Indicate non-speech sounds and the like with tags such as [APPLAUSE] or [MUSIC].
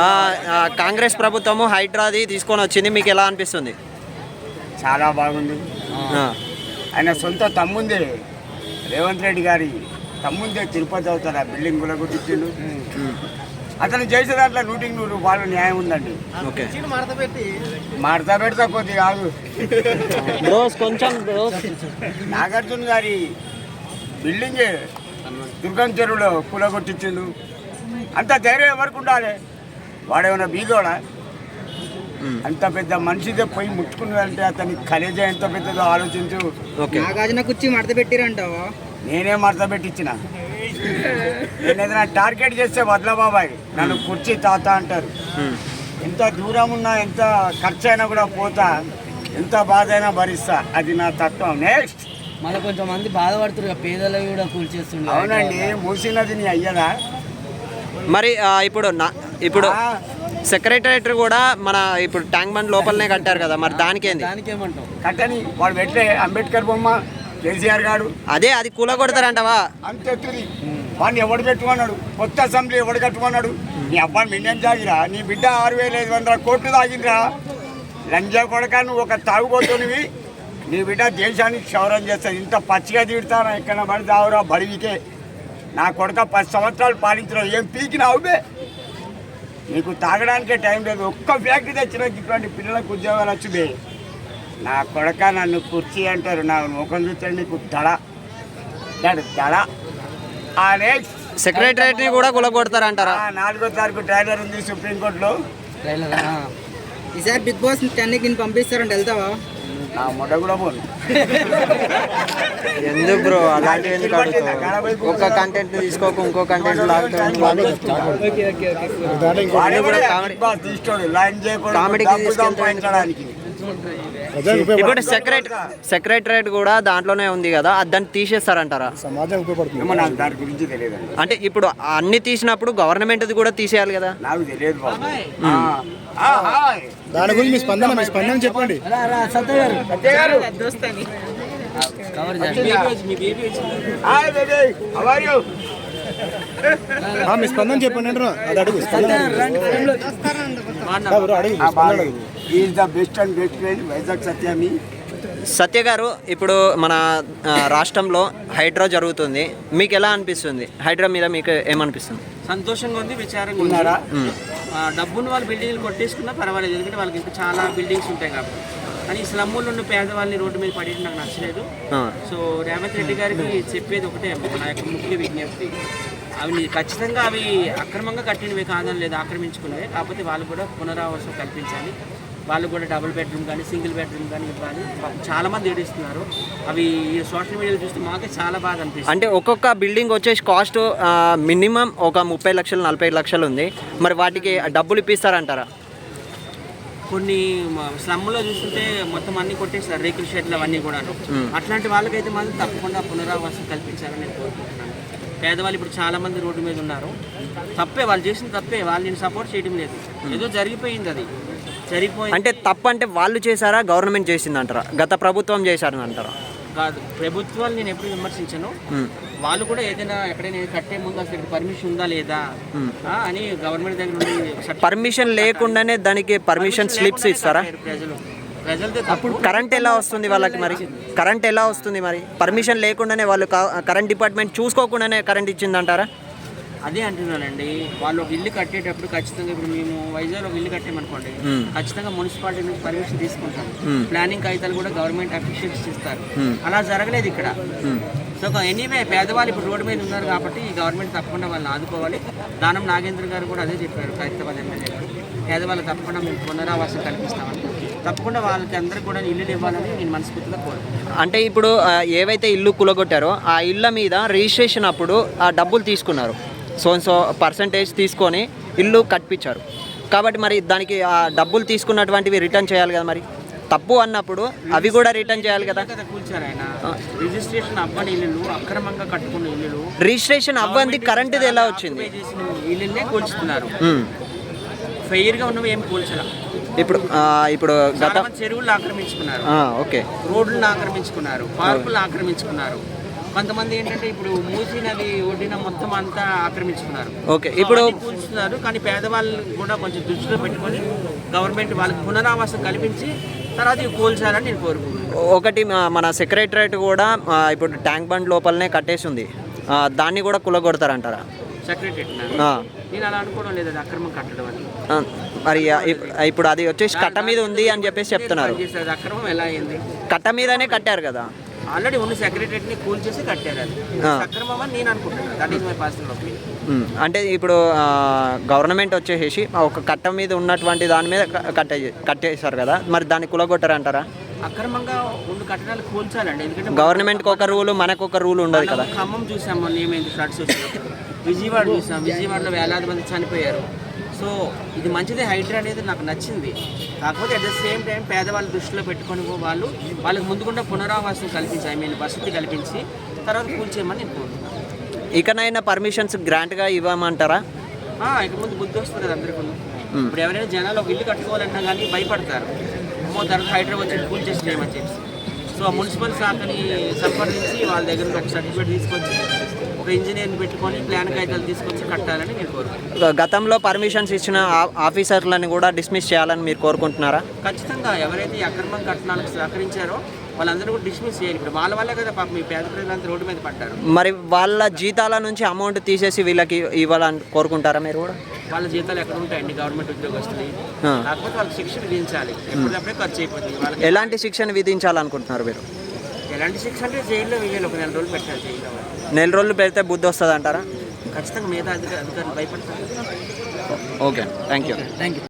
ఆ, కాంగ్రెస్ ప్రభుత్వము హైడ్రాది తీసుకొని వచ్చింది. మీకు ఎలా అనిపిస్తుంది? చాలా బాగుంది. ఆయన సొంత తమ్ముందే. రేవంత్ రెడ్డి గారి తమ్ముందే తిరుపతి అవుతారు. ఆ బిల్డింగ్ కూడా గుర్తించిండు. అతను చేసే దాంట్లో నూటికి నూరు రూపాయలు న్యాయం ఉందండి. ఓకే. మాడతా పెడతా కొద్ది కాదు. కొంచెం నాగార్జున గారి బిల్డింగే దుర్గం చెరువులో కూలగొట్టించిండు. అంత ధైర్యం ఎవరికి ఉండాలి? వాడేమైనా బీదోడా? అంత పెద్ద మనిషిదే పోయి ముట్టుకున్నాడంటే అతని ఖలేజా ఎంత పెద్దదో ఆలోచించు. నాగార్జున కుర్చీ మడత పెట్టిరంటావా? నేనే మడత పెట్టించిన. నేను ఏదైనా టార్గెట్ చేస్తే వదల బాబాయ్. నన్ను కుర్చీ తాత అంటారు. ఎంత దూరం ఉన్నా ఎంత ఖర్చు అయినా కూడా పోతా ఎంత బాధ అయినా భరిస్తా అది నా తత్వం. నెక్స్ట్ మళ్ళీ కొంచెం మంది బాధపడుతున్నారు పేదలు కూడా కూల్చేస్తుండే అవునండి మూసినది నీ అయ్యదా? మరి ఇప్పుడు నా ఇప్పుడు సెక్రటరేట్ కూడా మన ఇప్పుడు ట్యాంక్ బండ్ లోపలనే కట్టారు కదా మరి దానికి ఏంది దానికి ఏమంటావు కట్టని వాడు పెట్టే అంబేద్కర్ బొమ్మ కేసీఆర్ గారు అదే అది కూల కొడతారంటవా అంతెత్తుది వాడిని ఎవడు పెట్టుకున్నాడు? కొత్త అసెంబ్లీ ఎవడు కట్టుకున్నాడు? నీ అబ్బాయి మిన్నేం తాగిరా? నీ బిడ్డ ఆరు వేల ఐదు వందల కోట్లు తాగిందిరా. లంజా కొడక నువ్వు ఒక తాగుబోతునివి. నీ బిడ్డ దేశానికి క్షౌరం చేస్తుంది ఇంత పచ్చిగా తీడుతారా ఎక్కడ పడి తావురా బడివికే నా కొడుక పది సంవత్సరాలు పాలించిన ఏం పీకినావు బే? నీకు తాగడానికే టైం లేదు. ఒక్క ఫ్యాక్టరీ తెచ్చిన ఇటువంటి పిల్లలకు ఉద్యోగాలు వచ్చుబే నా కొడక నన్ను కుర్చీ అంటారు. నా ముఖం చూస్తే నీకు దడ దడ దడ ఆ నెక్స్ట్ కూడా కూల కొడతారంటారా ఆ నాలుగో తారీఖు ట్రైలర్ ఉంది సుప్రీంకోర్టులో. ఈసారి బిగ్ బాస్ టెన్కి నేను పంపిస్తారంట. వెళ్తావా? నా మొడ కూడా పోను. [LAUGHS] ఎందుకు బ్రో? అలాంటివి ఎందుకు అడుగుతావు? ఒక కంటెంట్ తీసుకోక ఇంకో కంటెంట్ కామెడీకి ఇప్పుడు సెక్రటరీ సెక్రటరేట్ కూడా దాంట్లోనే ఉంది కదా అది దాన్ని తీసేస్తారంటారా? ఏమో నాకు దాని గురించి తెలియదండి. అంటే ఇప్పుడు అన్ని తీసినప్పుడు గవర్నమెంట్ కూడా తీసేయాలి కదా? నాకు తెలియదు బాబు. ఆ, ఆ, హాయ్. దాని గురించి మీ స్పందన మీ స్పందన చెప్పండి. మీ స్పందన చెప్పండి అది అడుగు అడుగు. Is the best and best friend Vizag సత్యామి Satya గారు ఇప్పుడు మన రాష్ట్రంలో హైడ్రా జరుగుతుంది. మీకు ఎలా అనిపిస్తుంది? హైడ్రా మీద మీకు ఏమనిపిస్తుంది? సంతోషంగా ఉంది విచారంగా ఉన్నారా డబ్బును వాళ్ళు బిల్డింగ్లు కొట్టేసుకున్నా పర్వాలేదు ఎందుకంటే వాళ్ళకి ఇంకా చాలా బిల్డింగ్స్ ఉంటాయి కాబట్టి. కానీ ఈ స్లమ్ముల్లో ఉన్న పేదవాళ్ళని రోడ్డు మీద పడేయడం నాకు నచ్చలేదు. సో రేవంత్ రెడ్డి గారికి చెప్పేది ఒకటే నా యొక్క ముఖ్య విజ్ఞప్తి. అవి ఖచ్చితంగా అవి అక్రమంగా కట్టినవి కాదని లేదు ఆక్రమించుకున్నవి. కాకపోతే వాళ్ళు కూడా పునరావాసం కల్పించాలి. వాళ్ళు కూడా డబుల్ బెడ్రూమ్ కానీ సింగిల్ బెడ్రూమ్ కానీ ఇవ్వాలి. పాపం చాలా మంది ఏడుస్తున్నారు. అవి సోషల్ మీడియాలో చూస్తే మాకే చాలా బాధ అనిపిస్తుంది. అంటే ఒక్కొక్క బిల్డింగ్ వచ్చేసి కాస్ట్ మినిమం ఒక ముప్పై లక్షలు నలభై లక్షలు ఉంది. మరి వాటికి డబ్బులు ఇప్పిస్తారంటారా? కొన్ని స్లమ్లో చూస్తుంటే మొత్తం అన్ని కొట్టేస్తారు. రేకుల షెడ్లు అవన్నీ కూడా అట్లాంటి వాళ్ళకైతే మాత్రం తప్పకుండా పునరావాసం కల్పించాలని నేను కోరుకుంటున్నాను. పేదవాళ్ళు ఇప్పుడు చాలా మంది రోడ్డు మీద ఉన్నారు. తప్పే వాళ్ళు చేసిన తప్పే. వాళ్ళు నేను సపోర్ట్ చేయడం లేదు. ఏదో జరిగిపోయింది అది. జరిగిపోయింది అంటే తప్పు అంటే వాళ్ళు చేశారా గవర్నమెంట్ చేసింది అంటారా గత ప్రభుత్వం చేశారని అంటారా? కాదు. ప్రభుత్వాలు నేను ఎప్పుడు విమర్శించను. వాళ్ళు కూడా ఏదైనా ఎక్కడైనా కట్టే ముందు అసలు పర్మిషన్ ఉందా లేదా? అని గవర్నమెంట్ దగ్గర పర్మిషన్ లేకుండానే దానికి పర్మిషన్ స్లిప్స్ ఇస్తారా? ప్రజలు. తప్పుడు కరెంట్ ఎలా వస్తుంది వాళ్ళకి మరి? కరెంట్ ఎలా వస్తుంది మరి? పర్మిషన్ లేకుండానే వాళ్ళు కరెంట్ డిపార్ట్మెంట్ చూసుకోకుండానే కరెంట్ ఇచ్చిందంటారా? అదే అంటున్నానండి వాళ్ళు ఒక ఇల్లు కట్టేటప్పుడు ఖచ్చితంగా ఇప్పుడు మేము వైజాగ్ ఒక ఇల్లు కట్టామనుకోండి. ఖచ్చితంగా మున్సిపాలిటీ నుంచి పర్మిషన్ తీసుకుంటాం. ప్లానింగ్ కాగితాలు కూడా గవర్నమెంట్ అఫీషియల్స్ ఇస్తారు. అలా జరగలేదు ఇక్కడ. సో ఎనీవే పేదవాళ్ళు ఇప్పుడు రోడ్డు మీద ఉన్నారు కాబట్టి ఈ గవర్నమెంట్ తప్పకుండా వాళ్ళని ఆదుకోవాలి దానం నాగేంద్ర గారు కూడా అదే చెప్పారు ఖైరతాబాద్ ఎమ్మెల్యే గారు పేదవాళ్ళు తప్పకుండా మేము పునరావాసం కల్పిస్తామని తప్పకుండా వాళ్ళకి అందరికీ కూడా ఇల్లులు ఇవ్వాలని నేను మనస్ఫూర్తిగా కోరుకుంటున్నాను అంటే ఇప్పుడు ఏవైతే ఇల్లు కులగొట్టారో ఆ ఇళ్ళ మీద రిజిస్ట్రేషన్ అప్పుడు ఆ డబ్బులు తీసుకున్నారు సో సో పర్సంటేజ్ తీసుకొని ఇల్లు కట్టించారు. కాబట్టి మరి దానికి ఆ డబ్బులు తీసుకున్నటువంటివి రిటర్న్ చేయాలి కదా మరి? తప్పు అన్నప్పుడు అవి కూడా రిటర్న్ చేయాలి కదా? కదా కూల్చారు ఆయన. రిజిస్ట్రేషన్ అవ్వని ఇల్లులు అక్రమంగా కట్టుకున్న ఇల్లులు. రిజిస్ట్రేషన్ అవ్వంది కరెంటుది ఎలా వచ్చింది? ఆక్యుపై చేసిన ఇల్లులనే కూల్చుతున్నారు. ఉమ్. ఫెయిర్గా ఉన్నవి ఏం ఇప్పుడు ఇప్పుడు గత చెరువులను ఆక్రమించుకున్నారు. ఓకే. రోడ్లను ఆక్రమించుకున్నారు. పార్కులను ఆక్రమించుకున్నారు. కొంతమంది ఏంటంటే ఇప్పుడు మూసీ నది ఒడ్డిన మొత్తం అంతా ఆక్రమించుకున్నారు. ఓకే ఇప్పుడు కూల్చున్నారు కానీ పేదవాళ్ళు కూడా కొంచెం దృష్టిలో పెట్టుకొని గవర్నమెంట్ వాళ్ళకి పునరావాసం కల్పించి తర్వాత ఇవి కూల్చాలని నేను కోరుకుంటున్నాను. ఒకటి మన సెక్రటరేట్ కూడా ఇప్పుడు ట్యాంక్ బండ్ లోపలనే కట్టేసి ఉంది. దాన్ని కూడా కులగొడతారంటారా? సెక్రటరీ ఆ. నేను అలా అనుకోవడం లేదు అది అక్రమం కట్టడం అని మరి ఇప్పుడు అది వచ్చేసి కట్ట మీద ఉంది అని చెప్పేసి చెప్తున్నారు. అక్రమం ఎలా అయింది? కట్ట మీదనే కట్టారు కదా? ఆల్రెడీ ఉన్న సెక్రటరీని కూల్ చేసి కట్టారు అది. నేను అనుకుంటున్నాను. That is my personal opinion అంటే ఇప్పుడు గవర్నమెంట్ వచ్చేసి ఒక కట్ట మీద ఉన్నటువంటి దాని మీద కట్టే కట్టేశారు కదా. మరి దాన్ని కులగొట్టారంటారా? అక్రమంగా ఉన్న కట్టడాలు కూల్చాలండి. ఎందుకంటే గవర్నమెంట్కి ఒక రూలు మనకు ఒక రూల్ ఉండదు కదా. ఖమ్మం చూసాం మొన్న ఏమైంది ఫ్లడ్స్ వచ్చినప్పుడు విజయవాడ చూసాం. విజయవాడలో వేలాది మంది చనిపోయారు. సో ఇది మంచిదే హైడ్రా అనేది నాకు నచ్చింది. కాకపోతే అట్ ద సేమ్ టైం పేదవాళ్ళు దృష్టిలో పెట్టుకొని వాళ్ళు వాళ్ళకి ముందుకుండా పునరావాసం కల్పించి ఐ మీన్ వసతి కల్పించి తర్వాత కూల్చేయమని నేను కోరుతున్నాను ఇకనైనా పర్మిషన్స్ గ్రాంట్గా ఇవ్వమంటారా? ఇక ముందు బుద్ధి వస్తుంది కదా అందరికీ. ఇప్పుడు ఎవరైనా జనాలు ఒక ఇల్లు కట్టుకోవాలన్నా కానీ భయపడతారు. అమ్మో తర్వాత హైదరాబాద్ వచ్చి కూల్ చేసి చేయమని చెప్పి. సో ఆ మున్సిపల్ శాఖని సంప్రదించి వాళ్ళ దగ్గర ఒక సర్టిఫికేట్ తీసుకొచ్చి ఒక ఇంజనీర్ని పెట్టుకొని ప్లాన్ కాగితాలు తీసుకొచ్చి కట్టాలని నేను కోరుకుంటున్నాను. గతంలో పర్మిషన్స్ ఇచ్చిన ఆఫీసర్లను కూడా డిస్మిస్ చేయాలని మీరు కోరుకుంటున్నారా? ఖచ్చితంగా ఎవరైతే అక్రమం కట్టడానికి సహకరించారో వాళ్ళందరూ కూడా డిస్మిస్ చేయాలి. ఇప్పుడు వాళ్ళ వల్లే కదా పాపం మీ పేద ప్రజలంతా రోడ్డు మీద పడ్డారు. మరి వాళ్ళ జీతాల నుంచి అమౌంట్ తీసేసి వీళ్ళకి ఇవ్వాలని కోరుకుంటారా మీరు కూడా? వాళ్ళ జీతాలు ఎక్కడ ఉంటాయండి? గవర్నమెంట్ ఉద్యోగస్తులు ఆ. కాకపోతే వాళ్ళకి శిక్ష విధించాలి. ఎప్పటికప్పుడే ఖర్చు అయిపోతుంది. వాళ్ళకి ఎలాంటి శిక్షణ విధించాలనుకుంటున్నారు మీరు? ఎలాంటి శిక్ష అంటే జైల్లో వేయాలి. ఒక నెల రోజులు పెట్టాలి జైల్లో. నెల రోజులు పెడితే బుద్ధి వస్తుంది అంటారా ఖచ్చితంగా మిగతా అధికారులు భయపడతారు. Okay thank you thank you